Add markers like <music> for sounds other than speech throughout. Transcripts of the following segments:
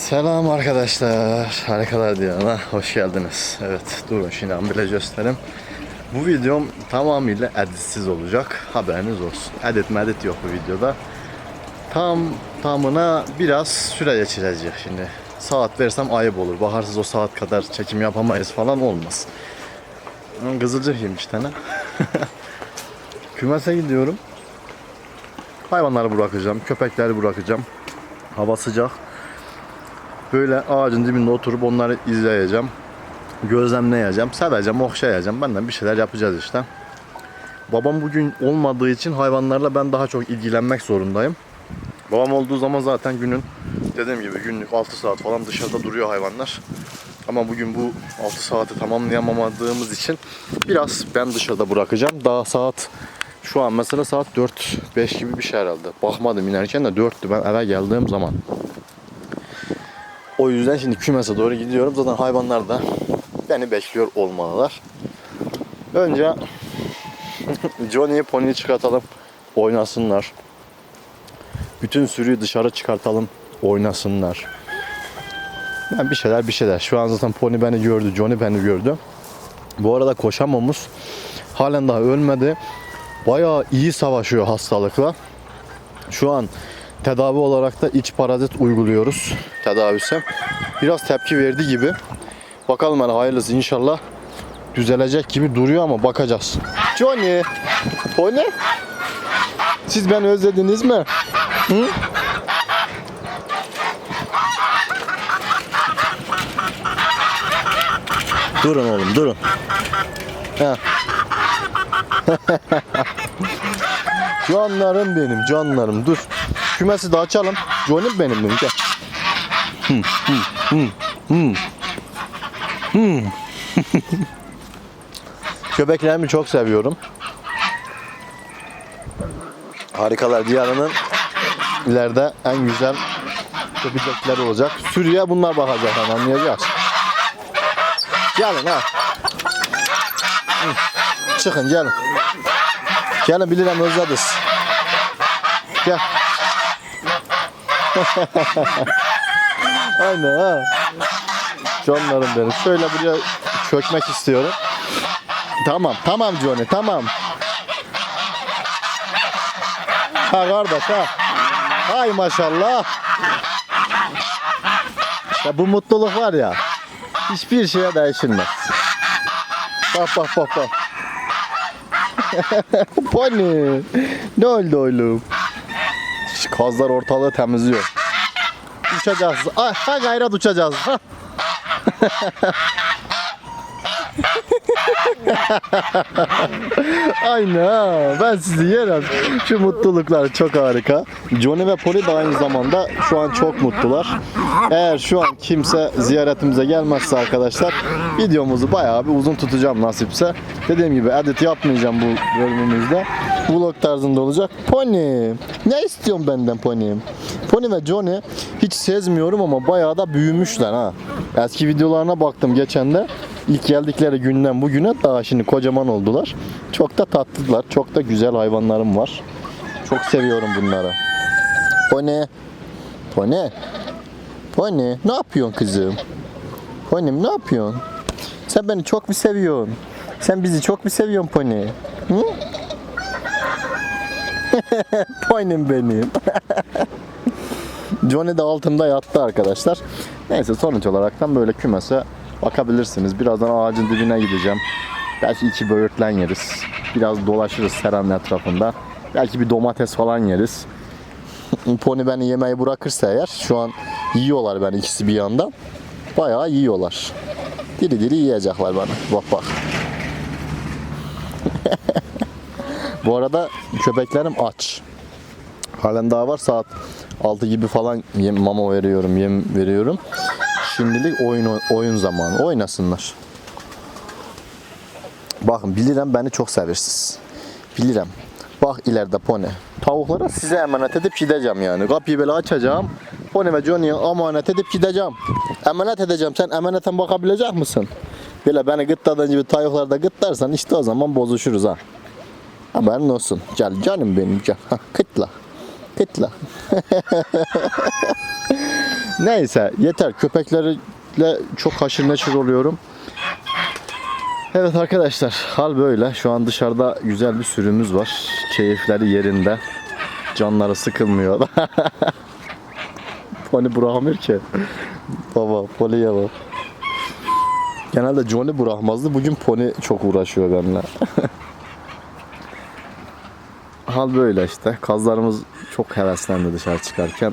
Selam arkadaşlar. Harikalar Diyarı'na hoş geldiniz. Evet durun şimdi an bile göstereyim. Bu videom tamamıyla editsiz olacak. Haberiniz olsun. Edit medit yok bu videoda. Tam tamına biraz süre geçirecek şimdi. Saat versem ayıp olur. Baharsız o saat kadar çekim yapamayız falan olmaz. Kızılcık iki tane. <laughs> Kümese gidiyorum. Hayvanları bırakacağım. Köpekleri bırakacağım. Hava sıcak. Böyle ağacın dibinde oturup onları izleyeceğim. Gözlemleyeceğim. Seveceğim, okşayacağım. Benden bir şeyler yapacağız işte. Babam bugün olmadığı için hayvanlarla ben daha çok ilgilenmek zorundayım. Babam olduğu zaman zaten günün dediğim gibi günlük 6 saat falan dışarıda duruyor hayvanlar. Ama bugün bu 6 saati tamamlayamadığımız için biraz ben dışarıda bırakacağım. Daha saat şu an mesela saat 4-5 gibi bir şey herhalde. Bakmadım inerken de 4'tü ben eve geldiğim zaman. O yüzden şimdi kümese doğru gidiyorum. Zaten hayvanlar da beni bekliyor olmalılar. Önce <laughs> Johnny'yi pony'i çıkartalım. Oynasınlar. Bütün sürüyü dışarı çıkartalım. Oynasınlar. Ben bir şeyler bir şeyler. Şu an zaten pony beni gördü. Johnny beni gördü. Bu arada koşamamız halen daha ölmedi. Bayağı iyi savaşıyor hastalıkla. Şu an tedavi olarak da iç parazit uyguluyoruz tedavisi. Biraz tepki verdi gibi. Bakalım hani hayırlısı inşallah düzelecek gibi duruyor ama bakacağız. Johnny, Pony, siz beni özlediniz mi? Hı? Durun oğlum durun. <laughs> Canlarım benim, canlarım. Dur. Kümesi de açalım. Johnny benim benim. Gel. Hmm, hmm, hmm, hmm. Hmm. <laughs> Köpeklerimi çok seviyorum. Harikalar diyarının ileride en güzel köpekler olacak. Sürüye bunlar bakacak hani anlayacağız. Gelin ha. Çıkın gelin. Gelin bilirim özlediniz. Gel. <laughs> Aynen ha. Canlarım benim. Şöyle buraya çökmek istiyorum. Tamam, tamam Johnny, tamam. Ha kardeş ha. Hay maşallah. Ya bu mutluluk var ya. Hiçbir şeye değişilmez. Bak bak bak bak. <laughs> Pony. Ne oldu oğlum? Kazlar ortalığı temizliyor. Uçacağız. Ah, ha gayret uçacağız. Ha. <laughs> Aynen. Ben sizi yerim. Şu mutluluklar çok harika. Johnny ve Polly de aynı zamanda şu an çok mutlular. Eğer şu an kimse ziyaretimize gelmezse arkadaşlar videomuzu bayağı bir uzun tutacağım nasipse. Dediğim gibi edit yapmayacağım bu bölümümüzde. Vlog tarzında olacak. Pony. Ne istiyorsun benden Pony? Pony ve Johnny hiç sezmiyorum ama bayağı da büyümüşler ha. Eski videolarına baktım geçen de. İlk geldikleri günden bugüne daha şimdi kocaman oldular. Çok da tatlılar. Çok da güzel hayvanlarım var. Çok seviyorum bunları. Pony. Pony. Pony. Ne yapıyorsun kızım? Pony'm ne yapıyorsun? Sen beni çok mu seviyorsun? Sen bizi çok mu seviyorsun Pony? Hı? <laughs> Pony'm benim. <laughs> Johnny de altımda yattı arkadaşlar. Neyse sonuç olaraktan böyle kümese bakabilirsiniz. Birazdan ağacın dibine gideceğim. Belki iki böğürtlen yeriz. Biraz dolaşırız seranın etrafında. Belki bir domates falan yeriz. <laughs> Pony beni yemeği bırakırsa eğer şu an yiyorlar beni ikisi bir yandan. Bayağı yiyorlar. Diri diri yiyecekler bana. Bak bak. Bu arada köpeklerim aç. Halen daha var saat 6 gibi falan yem, mama veriyorum, yem veriyorum. Şimdilik oyun oyun zamanı. Oynasınlar. Bakın bilirim beni çok seversiniz. Bilirim. Bak ileride pony. Tavuklara size emanet edip gideceğim yani. Kapıyı böyle açacağım. Pony ve Johnny'ye emanet edip gideceğim. Emanet edeceğim. Sen emaneten bakabilecek misin? Böyle beni gıtladığın gibi tavuklarda gıtlarsan işte o zaman bozuşuruz ha. Haberin olsun. Gel canım benim gel. Hah, Kıtla. Kıtla. <laughs> Neyse yeter köpeklerle çok haşır neşir oluyorum. Evet arkadaşlar hal böyle. Şu an dışarıda güzel bir sürümüz var. Keyifleri yerinde. Canları sıkılmıyor. <laughs> Pony bırakamıyor ki. Baba Pony'ye bak. Genelde Johnny bırakmazdı. Bugün Pony çok uğraşıyor benimle. <laughs> Hal böyle işte. Kazlarımız çok heveslendi dışarı çıkarken.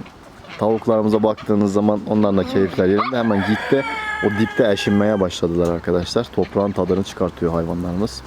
Tavuklarımıza baktığınız zaman onların da keyifler yerinde. Hemen gitti. O dipte eşinmeye başladılar arkadaşlar. Toprağın tadını çıkartıyor hayvanlarımız.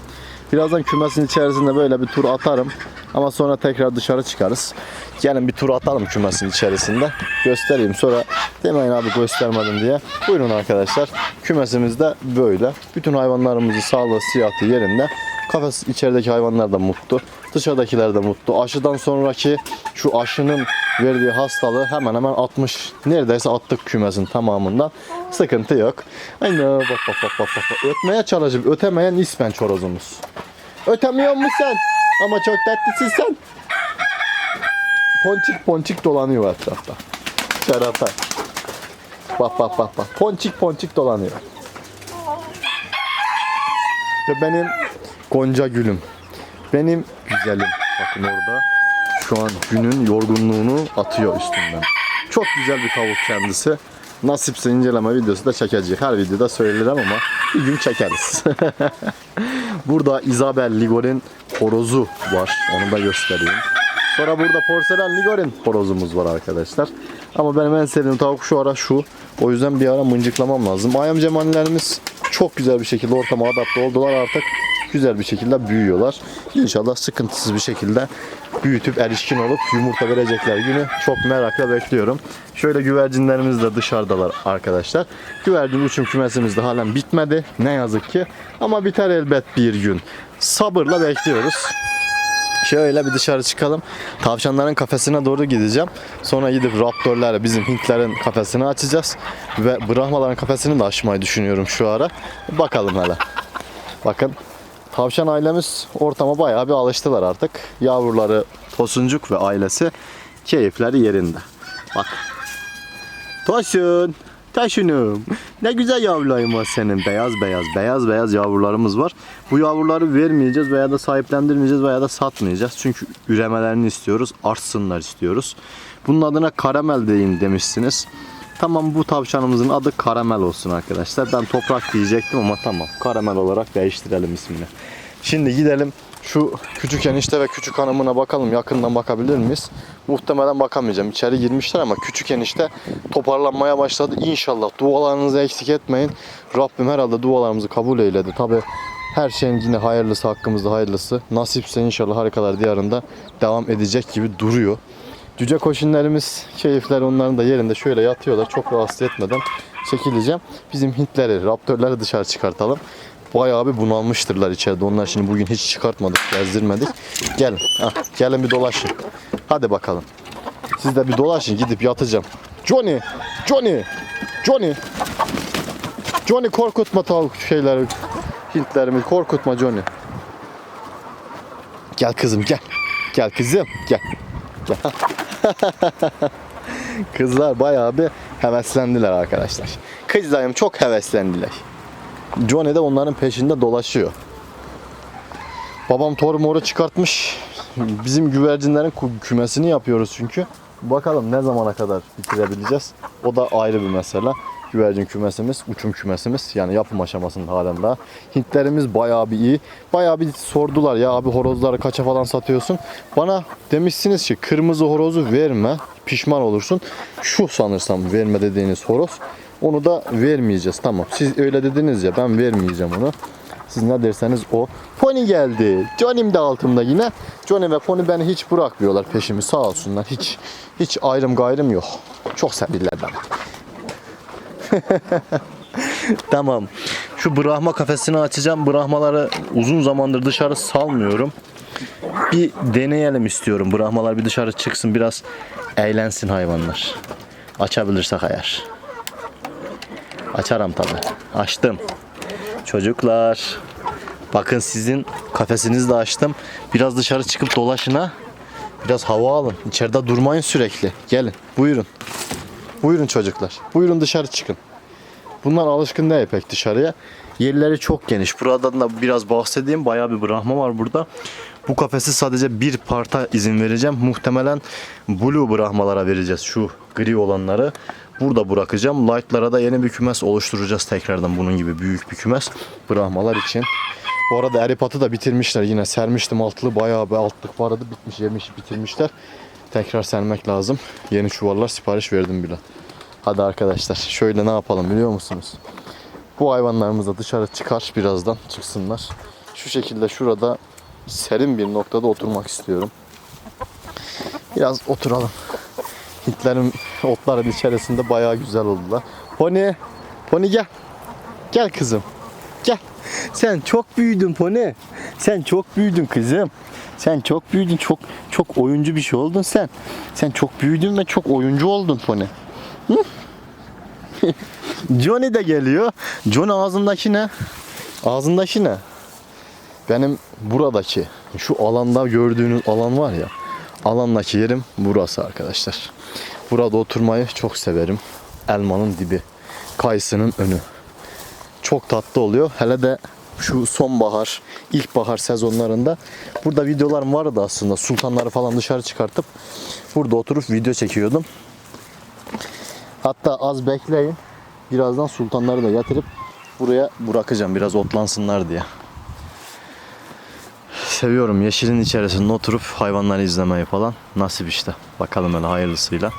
Birazdan kümesin içerisinde böyle bir tur atarım. Ama sonra tekrar dışarı çıkarız. Gelin bir tur atalım kümesin içerisinde. Göstereyim sonra demeyin abi göstermedim diye. Buyurun arkadaşlar. Kümesimiz de böyle. Bütün hayvanlarımızın sağlığı, sıhhati yerinde. Kafes içerideki hayvanlar da mutlu. Dışarıdakiler de mutlu. Aşıdan sonraki şu aşının verdiği hastalığı hemen hemen 60 neredeyse attık kümesin tamamından. Sıkıntı yok. Aynen bak bak bak bak bak. Ötmeye çalışıp ötemeyen ismen çorozumuz. Ötemiyor musun sen? Ama çok tatlısın sen. Ponçik ponçik dolanıyor etrafta. Şarata. Bak bak bak bak. Ponçik ponçik dolanıyor. Ve benim Gonca gülüm. Benim güzelim. Bakın orada şu an günün yorgunluğunu atıyor üstünden. Çok güzel bir tavuk kendisi. Nasipse inceleme videosu da çekecek. Her videoda söylerim ama bir gün çekeriz. <laughs> Burada Isabel Ligor'in horozu var. Onu da göstereyim. Sonra burada porselen Ligor'in horozumuz var arkadaşlar. Ama benim en sevdiğim tavuk şu ara şu. O yüzden bir ara mıncıklamam lazım. Ayam cemanilerimiz çok güzel bir şekilde ortama adapte oldular artık. Güzel bir şekilde büyüyorlar. İnşallah sıkıntısız bir şekilde büyütüp erişkin olup yumurta verecekler günü çok merakla bekliyorum. Şöyle güvercinlerimiz de dışarıdalar arkadaşlar. Güvercin uçum kümesimiz de halen bitmedi. Ne yazık ki. Ama biter elbet bir gün. Sabırla bekliyoruz. Şöyle bir dışarı çıkalım. Tavşanların kafesine doğru gideceğim. Sonra gidip raptorlarla bizim Hintlerin kafesini açacağız. Ve Brahmaların kafesini de açmayı düşünüyorum şu ara. Bakalım hele. Bakın tavşan ailemiz ortama bayağı bir alıştılar artık. Yavruları Tosuncuk ve ailesi keyifleri yerinde. Bak. Tosun. Taşınım. Ne güzel yavrularım var senin. Beyaz beyaz, beyaz beyaz yavrularımız var. Bu yavruları vermeyeceğiz veya da sahiplendirmeyeceğiz veya da satmayacağız. Çünkü üremelerini istiyoruz, artsınlar istiyoruz. Bunun adına karamel deyin demişsiniz. Tamam bu tavşanımızın adı karamel olsun arkadaşlar. Ben toprak diyecektim ama tamam. Karamel olarak değiştirelim ismini. Şimdi gidelim şu küçük enişte ve küçük hanımına bakalım. Yakından bakabilir miyiz? Muhtemelen bakamayacağım. İçeri girmişler ama küçük enişte toparlanmaya başladı. İnşallah dualarınızı eksik etmeyin. Rabbim herhalde dualarımızı kabul eyledi. Tabi her şeyin yine hayırlısı hakkımızda hayırlısı. Nasipse inşallah harikalar diyarında devam edecek gibi duruyor. Cüce koşunlarımız keyifler onların da yerinde şöyle yatıyorlar. Çok rahatsız etmeden çekileceğim. Bizim Hintleri, raptörleri dışarı çıkartalım. Bayağı bir bunalmıştırlar içeride. Onlar şimdi bugün hiç çıkartmadık, gezdirmedik. Gelin, ah, gelin bir dolaşın. Hadi bakalım. Siz de bir dolaşın, gidip yatacağım. Johnny, Johnny, Johnny. Johnny korkutma tavuk şeyleri, Hintlerimi korkutma Johnny. Gel kızım gel. Gel kızım gel. Gel. <laughs> Kızlar bayağı bir heveslendiler arkadaşlar. Kızlarım çok heveslendiler. Johnny de onların peşinde dolaşıyor. Babam tor moru çıkartmış. Bizim güvercinlerin kü- kümesini yapıyoruz çünkü. Bakalım ne zamana kadar bitirebileceğiz. O da ayrı bir mesele. Güvercin kümesimiz, uçum kümesimiz yani yapım aşamasında halen daha. Hintlerimiz bayağı bir iyi. Bayağı bir sordular ya abi horozları kaça falan satıyorsun. Bana demişsiniz ki kırmızı horozu verme pişman olursun. Şu sanırsam verme dediğiniz horoz. Onu da vermeyeceğiz tamam. Siz öyle dediniz ya ben vermeyeceğim onu. Siz ne derseniz o. Pony geldi. Johnny'm de altımda yine. Johnny ve Pony beni hiç bırakmıyorlar peşimi sağ olsunlar. Hiç hiç ayrım gayrım yok. Çok sevilirler bana. <laughs> tamam. Şu Brahma kafesini açacağım. Brahmaları uzun zamandır dışarı salmıyorum. Bir deneyelim istiyorum. Brahmalar bir dışarı çıksın biraz eğlensin hayvanlar. Açabilirsek eğer. Açarım tabi. Açtım. Çocuklar. Bakın sizin kafesinizi de açtım. Biraz dışarı çıkıp dolaşın ha. Biraz hava alın. İçeride durmayın sürekli. Gelin. Buyurun. Buyurun çocuklar. Buyurun dışarı çıkın. Bunlar alışkın değil pek dışarıya. Yerleri çok geniş. Buradan da biraz bahsedeyim. Bayağı bir Brahma var burada. Bu kafesi sadece bir parta izin vereceğim. Muhtemelen Blue Brahmalara vereceğiz. Şu gri olanları. Burada bırakacağım. Light'lara da yeni bir kümes oluşturacağız tekrardan bunun gibi büyük bir kümes. Brahmalar için. Bu arada eripatı da bitirmişler yine. Sermiştim altlı bayağı bir altlık vardı. Bitmiş yemiş bitirmişler. Tekrar sermek lazım. Yeni çuvallar sipariş verdim bile. Hadi arkadaşlar şöyle ne yapalım biliyor musunuz? Bu hayvanlarımız da dışarı çıkar birazdan çıksınlar. Şu şekilde şurada serin bir noktada oturmak istiyorum. Biraz oturalım. Hintlerin otların içerisinde bayağı güzel oldular. Pony, Pony gel. Gel kızım. Gel. Sen çok büyüdün Pony. Sen çok büyüdün kızım. Sen çok büyüdün. Çok çok oyuncu bir şey oldun sen. Sen çok büyüdün ve çok oyuncu oldun Pony. <laughs> Johnny de geliyor. Johnny ağzındaki ne? Ağzındaki ne? Benim buradaki şu alanda gördüğünüz alan var ya. Alandaki yerim burası arkadaşlar. Burada oturmayı çok severim. Elmanın dibi. Kayısının önü. Çok tatlı oluyor. Hele de şu sonbahar, ilkbahar sezonlarında burada videolarım vardı aslında. Sultanları falan dışarı çıkartıp burada oturup video çekiyordum. Hatta az bekleyin. Birazdan sultanları da getirip buraya bırakacağım biraz otlansınlar diye. Seviyorum yeşilin içerisinde oturup hayvanları izlemeyi falan. Nasip işte. Bakalım öyle hayırlısıyla.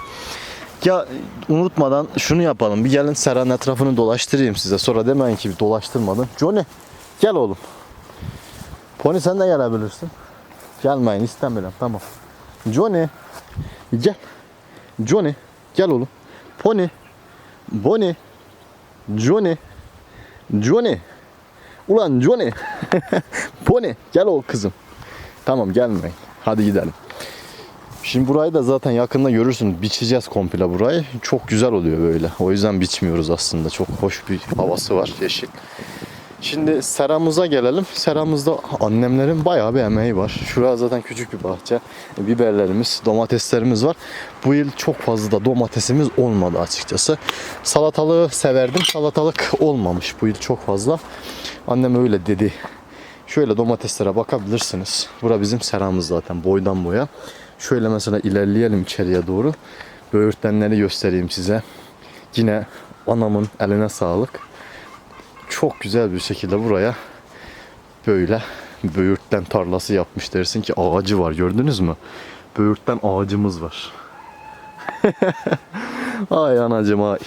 Ya unutmadan şunu yapalım. Bir gelin Sera'nın etrafını dolaştırayım size. Sonra demeyin ki dolaştırmadın. Johnny gel oğlum. Pony sen de gelebilirsin. Gelmeyin istemiyorum tamam. Johnny gel. Johnny gel oğlum. Pony. Bonnie. Johnny. Johnny. Ulan Johnny. <laughs> Pony gel o kızım. Tamam gelmeyin. Hadi gidelim. Şimdi burayı da zaten yakında görürsün. Biçeceğiz komple burayı. Çok güzel oluyor böyle. O yüzden biçmiyoruz aslında. Çok hoş bir havası var yeşil. Şimdi seramıza gelelim. Seramızda annemlerin bayağı bir emeği var. Şurada zaten küçük bir bahçe. Biberlerimiz, domateslerimiz var. Bu yıl çok fazla da domatesimiz olmadı açıkçası. Salatalığı severdim. Salatalık olmamış bu yıl çok fazla. Annem öyle dedi. Şöyle domateslere bakabilirsiniz. Bura bizim seramız zaten boydan boya. Şöyle mesela ilerleyelim içeriye doğru. Böğürtlenleri göstereyim size. Yine anamın eline sağlık çok güzel bir şekilde buraya böyle böğürtlen tarlası yapmış dersin ki ağacı var gördünüz mü? Böğürtlen ağacımız var. <laughs> ay anacım ay.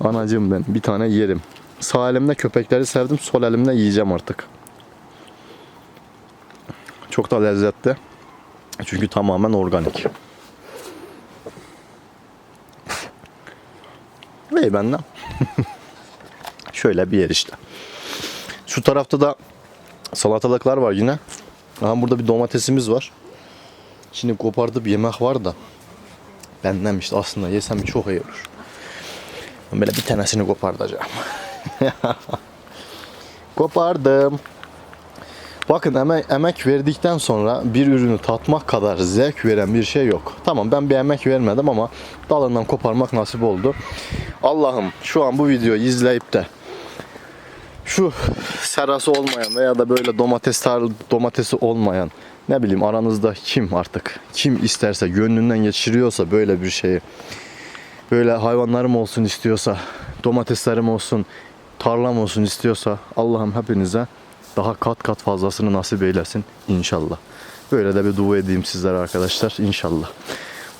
Anacım ben bir tane yerim. Sağ elimde köpekleri sevdim sol elimde yiyeceğim artık. Çok da lezzetli. Çünkü tamamen organik. <laughs> Ve benden. <laughs> Şöyle bir yer işte. Şu tarafta da salatalıklar var yine. Aha burada bir domatesimiz var. Şimdi kopardığı bir yemek var da. Benden işte aslında yesem çok iyi olur. Ben böyle bir tanesini kopardacağım. <laughs> Kopardım. Bakın emek, emek verdikten sonra bir ürünü tatmak kadar zevk veren bir şey yok. Tamam ben bir emek vermedim ama dalından koparmak nasip oldu. Allah'ım şu an bu videoyu izleyip de şu serası olmayan veya da böyle domates tar domatesi olmayan ne bileyim aranızda kim artık kim isterse gönlünden geçiriyorsa böyle bir şeyi böyle hayvanlarım olsun istiyorsa domateslerim olsun tarlam olsun istiyorsa Allah'ım hepinize daha kat kat fazlasını nasip eylesin inşallah. Böyle de bir dua edeyim sizlere arkadaşlar inşallah.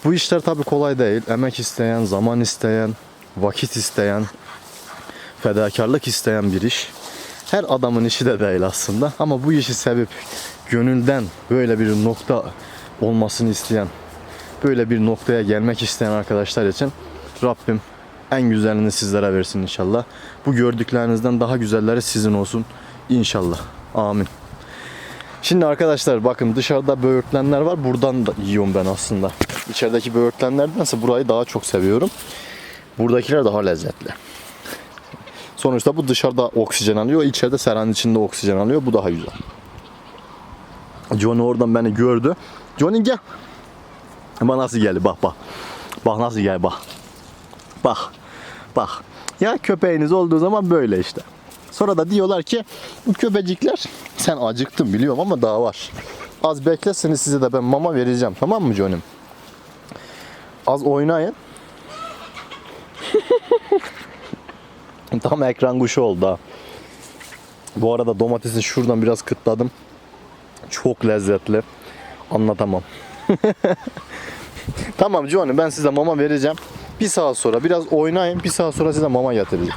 Bu işler tabii kolay değil. Emek isteyen, zaman isteyen, vakit isteyen, fedakarlık isteyen bir iş. Her adamın işi de değil aslında ama bu işi sevip gönülden böyle bir nokta olmasını isteyen, böyle bir noktaya gelmek isteyen arkadaşlar için Rabbim en güzelini sizlere versin inşallah. Bu gördüklerinizden daha güzelleri sizin olsun inşallah. Amin. Şimdi arkadaşlar bakın dışarıda böğürtlenler var. Buradan da yiyorum ben aslında. İçerideki böğürtlenlerdense burayı daha çok seviyorum. Buradakiler daha lezzetli. Sonuçta bu dışarıda oksijen alıyor. içeride seranın içinde oksijen alıyor. Bu daha güzel. Johnny oradan beni gördü. Johnny gel. Bak nasıl geldi bak bak. Bak nasıl gel bak. Bak. Bak. Ya köpeğiniz olduğu zaman böyle işte. Sonra da diyorlar ki bu köpecikler sen acıktın biliyorum ama daha var. Az beklesiniz size de ben mama vereceğim tamam mı Johnny'm? Az oynayın. <laughs> <laughs> Tam ekran kuşu oldu ha. Bu arada domatesi şuradan biraz kıtladım. Çok lezzetli. Anlatamam. <laughs> tamam Johnny ben size mama vereceğim. Bir saat sonra biraz oynayın. Bir saat sonra size mama getireceğim.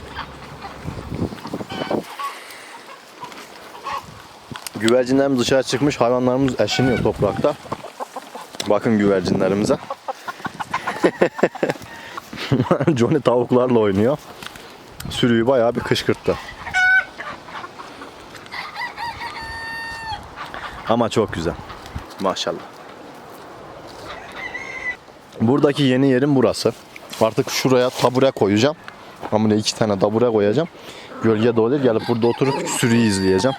Güvercinlerimiz dışarı çıkmış. Hayvanlarımız eşiniyor toprakta. Bakın güvercinlerimize. <laughs> Johnny tavuklarla oynuyor. Sürüyü bayağı bir kışkırttı. Ama çok güzel. Maşallah. Buradaki yeni yerim burası. Artık şuraya tabure koyacağım. Buraya iki tane tabure koyacağım. Gölge olur. Gelip burada oturup sürüyü izleyeceğim.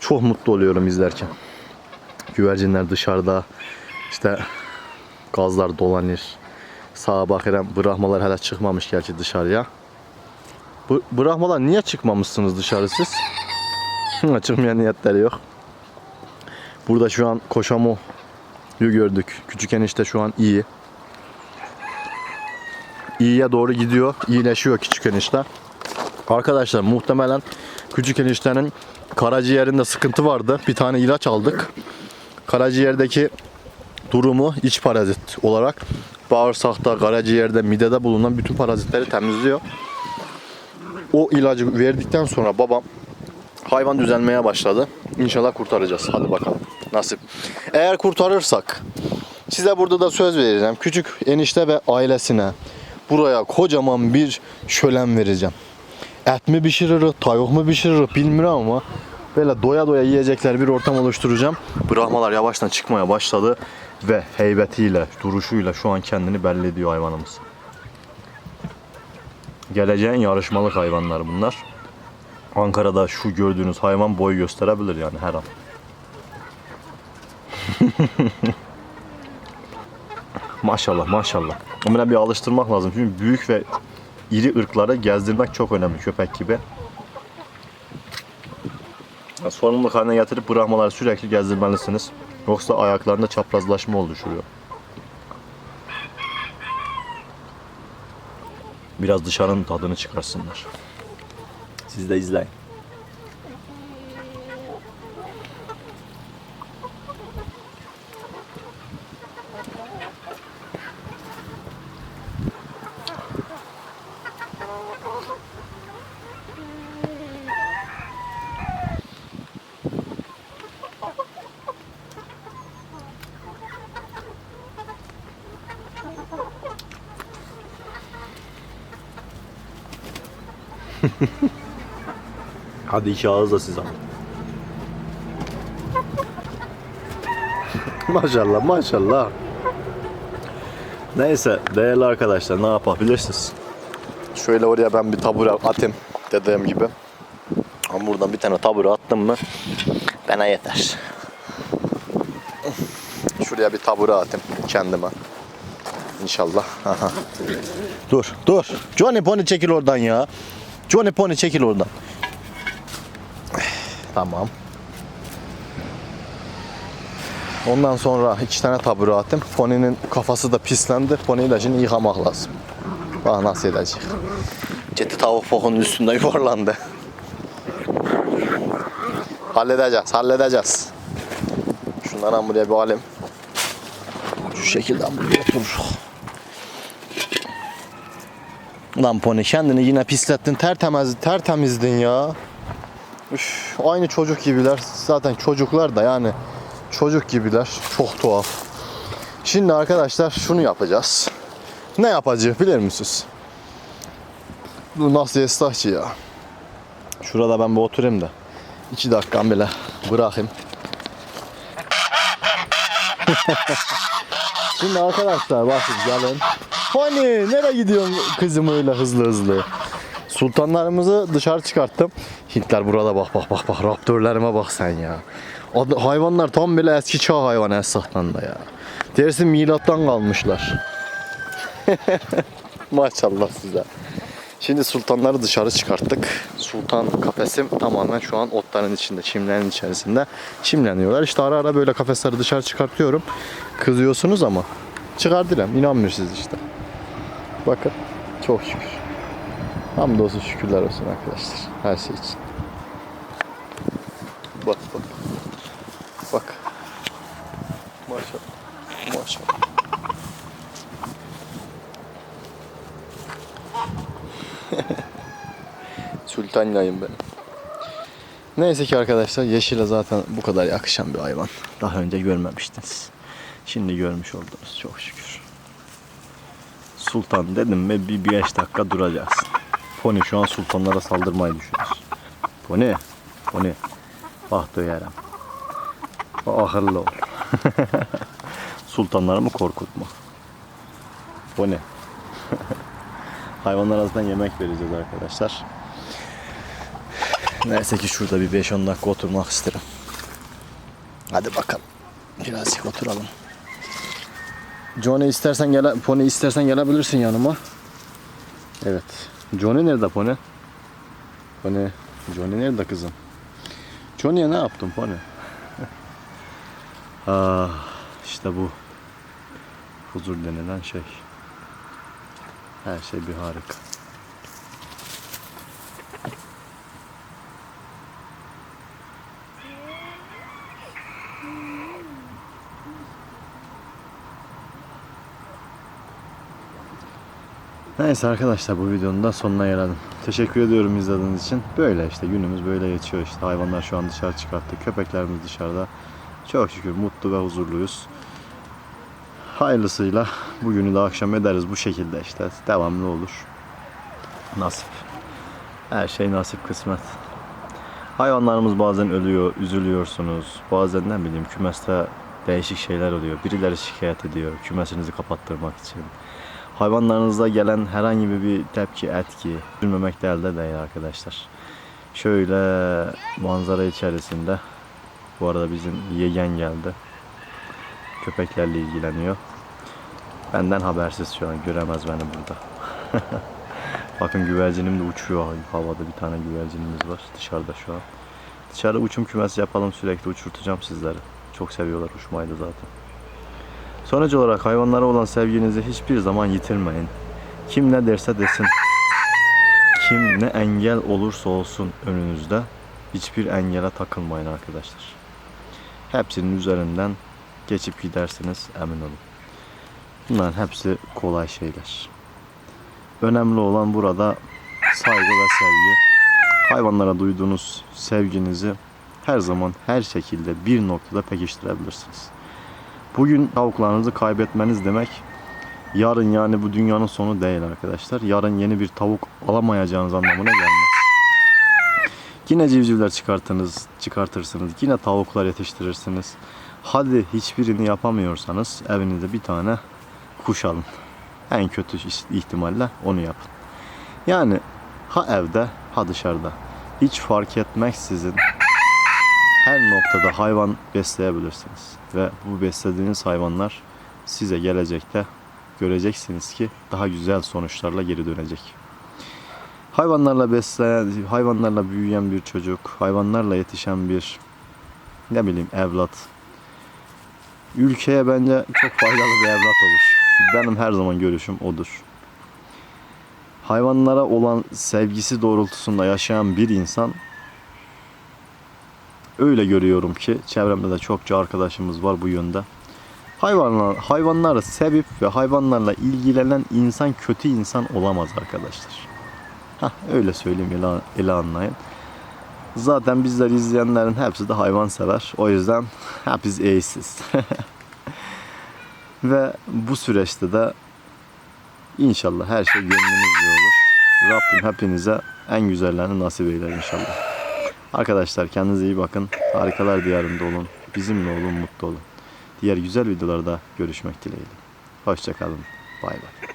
Çok mutlu oluyorum izlerken. Güvercinler dışarıda. işte gazlar dolanır. Sağa bakıram bırakmalar hala çıkmamış gerçi dışarıya. Bu bırakmalar niye çıkmamışsınız dışarı siz? Çıkmaya niyetleri yok. Burada şu an Koşamo'yu gördük. Küçük enişte şu an iyi. İyiye doğru gidiyor. İyileşiyor küçük enişte. Arkadaşlar muhtemelen küçük eniştenin karaciğerinde sıkıntı vardı. Bir tane ilaç aldık. Karaciğerdeki durumu iç parazit olarak bağırsakta, karaciğerde, midede bulunan bütün parazitleri temizliyor. O ilacı verdikten sonra babam hayvan düzelmeye başladı. İnşallah kurtaracağız. Hadi bakalım. Nasip. Eğer kurtarırsak size burada da söz vereceğim. Küçük enişte ve ailesine buraya kocaman bir şölen vereceğim. Et mi pişirir, tavuk mu pişirir bilmiyorum ama böyle doya doya yiyecekler bir ortam oluşturacağım. Bırakmalar yavaştan çıkmaya başladı ve heybetiyle, duruşuyla şu an kendini belli ediyor hayvanımız. Geleceğin yarışmalık hayvanlar bunlar. Ankara'da şu gördüğünüz hayvan boy gösterebilir yani her an. <laughs> maşallah maşallah. Ama bir alıştırmak lazım. Çünkü büyük ve iri ırkları gezdirmek çok önemli köpek gibi. Ya, Sorumluluk haline getirip bırakmaları sürekli gezdirmelisiniz. Yoksa ayaklarında çaprazlaşma oluşuyor. Biraz dışarının tadını çıkarsınlar. Siz de izleyin. Hadi iki ağız da siz alın. <laughs> maşallah maşallah. Neyse değerli arkadaşlar ne yapabilirsiniz? Şöyle oraya ben bir tabure atayım dediğim gibi. Ama buradan bir tane tabure attım mı bana yeter. Şuraya bir tabure atayım kendime. İnşallah. Dur dur. Johnny Pony çekil oradan ya. Johnny Pony çekil oradan. Tamam. Ondan sonra iki tane tabure attım. Pony'nin kafası da pislendi. Pony ilacını yıkamak lazım. Bak nasıl edecek. Ciddi tavuk pokunun üstünde <laughs> yuvarlandı. Halledeceğiz, halledeceğiz. Şundan buraya bir alayım. Şu şekilde buraya oturur. Lan Pony kendini yine pislettin. Tertemiz, tertemizdin ya. Üf, aynı çocuk gibiler. Zaten çocuklar da yani çocuk gibiler. Çok tuhaf. Şimdi arkadaşlar şunu yapacağız. Ne yapacağız bilir misiniz? Bu nasıl esnafçı ya? Şurada ben bir oturayım da. iki dakikam bile bırakayım. <laughs> Şimdi arkadaşlar bakın gelin. Hani nereye gidiyorsun kızım öyle hızlı hızlı? Sultanlarımızı dışarı çıkarttım. Hintler burada bak bak bak bak raptörlerime bak sen ya. Ad- hayvanlar tam böyle eski çağ hayvanı esasında ya. Dersin milattan kalmışlar. <laughs> Maşallah size. Şimdi sultanları dışarı çıkarttık. Sultan kafesim tamamen şu an otların içinde, çimlerin içerisinde çimleniyorlar. İşte ara ara böyle kafesleri dışarı çıkartıyorum. Kızıyorsunuz ama çıkardılar. İnanmıyorsunuz işte. Bakın çok şükür. Hamdolsun şükürler olsun arkadaşlar. Her şey için. Bak bak. Bak. Maşallah. Maşallah. <laughs> Sultan yayın benim. Neyse ki arkadaşlar yeşile zaten bu kadar yakışan bir hayvan. Daha önce görmemiştiniz. Şimdi görmüş oldunuz çok şükür. Sultan dedim mi bir 5 dakika duracaksın. Pony şu an sultanlara saldırmayı düşünüyor. Pony, Pony. Bak döyerim. Akıllı ol. <laughs> Sultanları mı korkutma? Pony. <laughs> Hayvanlar arasından yemek vereceğiz arkadaşlar. Neyse ki şurada bir 5-10 dakika oturmak isterim. Hadi bakalım. Birazcık oturalım. Johnny istersen gele, Pony istersen gelebilirsin yanıma. Evet. Johnny nerede Pony? Pony. Johnny nerede kızım? Johnny'ye ne yaptın Pony? <laughs> ah, işte bu. Huzur denilen şey. Her şey bir harika. Neyse arkadaşlar bu videonun da sonuna gelelim. Teşekkür ediyorum izlediğiniz için. Böyle işte günümüz böyle geçiyor işte. Hayvanlar şu an dışarı çıkarttı. Köpeklerimiz dışarıda. Çok şükür mutlu ve huzurluyuz. Hayırlısıyla bugünü de akşam ederiz bu şekilde işte. Devamlı olur. Nasip. Her şey nasip kısmet. Hayvanlarımız bazen ölüyor, üzülüyorsunuz. Bazen ne bileyim kümeste değişik şeyler oluyor. Birileri şikayet ediyor kümesinizi kapattırmak için. Hayvanlarınızda gelen herhangi bir tepki, etki üzülmemek de değil arkadaşlar. Şöyle manzara içerisinde bu arada bizim yeğen geldi. Köpeklerle ilgileniyor. Benden habersiz şu an göremez beni burada. <laughs> Bakın güvercinim de uçuyor havada bir tane güvercinimiz var dışarıda şu an. Dışarı uçum kümesi yapalım sürekli uçurtacağım sizleri. Çok seviyorlar uçmayı da zaten. Sonuç olarak hayvanlara olan sevginizi hiçbir zaman yitirmeyin. Kim ne derse desin. Kim ne engel olursa olsun önünüzde hiçbir engele takılmayın arkadaşlar. Hepsinin üzerinden geçip gidersiniz emin olun. Bunların hepsi kolay şeyler. Önemli olan burada saygı ve sevgi. Hayvanlara duyduğunuz sevginizi her zaman her şekilde bir noktada pekiştirebilirsiniz. Bugün tavuklarınızı kaybetmeniz demek yarın yani bu dünyanın sonu değil arkadaşlar. Yarın yeni bir tavuk alamayacağınız anlamına gelmez. Yine civcivler çıkartınız, çıkartırsınız. Yine tavuklar yetiştirirsiniz. Hadi hiçbirini yapamıyorsanız evinizde bir tane kuş alın. En kötü ihtimalle onu yapın. Yani ha evde ha dışarıda. Hiç fark etmeksizin her noktada hayvan besleyebilirsiniz. Ve bu beslediğiniz hayvanlar size gelecekte göreceksiniz ki daha güzel sonuçlarla geri dönecek. Hayvanlarla besleyen, hayvanlarla büyüyen bir çocuk, hayvanlarla yetişen bir ne bileyim evlat ülkeye bence çok faydalı bir evlat olur. Benim her zaman görüşüm odur. Hayvanlara olan sevgisi doğrultusunda yaşayan bir insan öyle görüyorum ki çevremde de çokça arkadaşımız var bu yönde. Hayvanlar, hayvanları sevip ve hayvanlarla ilgilenen insan kötü insan olamaz arkadaşlar. Hah, öyle söyleyeyim ele, ele anlayın. Zaten bizler izleyenlerin hepsi de hayvan sever. O yüzden hepimiz iyisiz. <laughs> ve bu süreçte de inşallah her şey gönlünüzce olur. Rabbim hepinize en güzellerini nasip eyler inşallah. Arkadaşlar kendinize iyi bakın. Harikalar diyarında olun. Bizimle olun, mutlu olun. Diğer güzel videolarda görüşmek dileğiyle. Hoşçakalın. Bay bay.